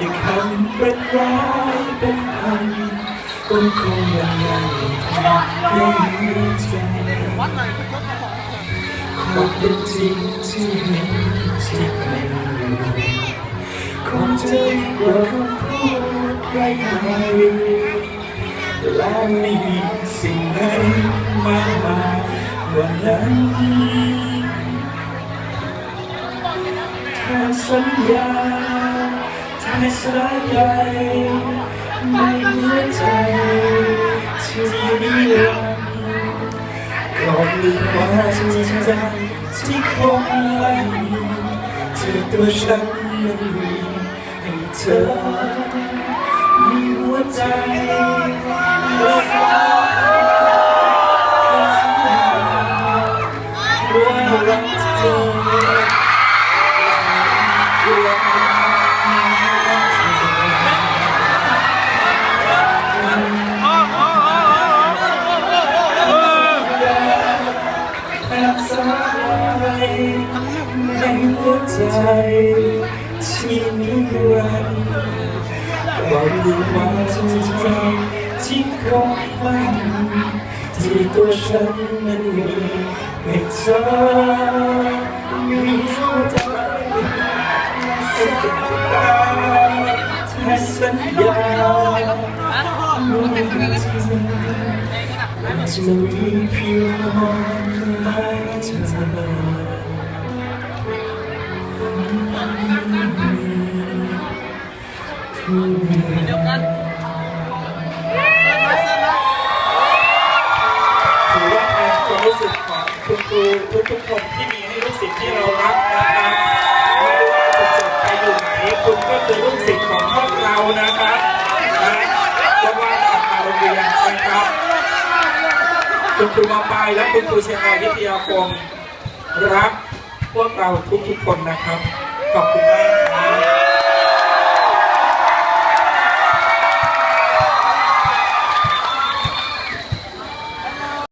ให้คำเป็นร้อยเป็นพันก็คงยังไงให้หัวใจความเป็นจริงที่เห็นที่เป็นอยู่คงจะดีกว่าคำพูดไร้หายและไม่มีสิ่งไหนมากมายกว่านั้นแทนสัญญา สายใยในหัวใจที่มีวันกรอบลืมว่าจริงใจที่คงไหลที่ตัวฉันนั้นมีให้เธอมีหัวใจ หัวใจที่มีวันบอกดูว่าจริงใจที่คงไม่มีที่ตัวฉันนั้นมีให้เธอมีหัวใจสัญญาแค่สัญญาจะมีเพียง อถือว่าแทนความรู้สึกของคุณครูทุกๆคนที่มีให้ลูกศิษย์ที่เรารักนะครับไม่ว่าจะจบไปอยู่ไหนคุณก็คือลูกศิษย์ของพวกเรานะครับนะจะว่าผ่านมาโรงเรียนนะครับคุณครูมาปลายและคุณครูเชียงรายวิทยาคมรักพวกเราทุกๆคนนะครับขอบคุณมากครับ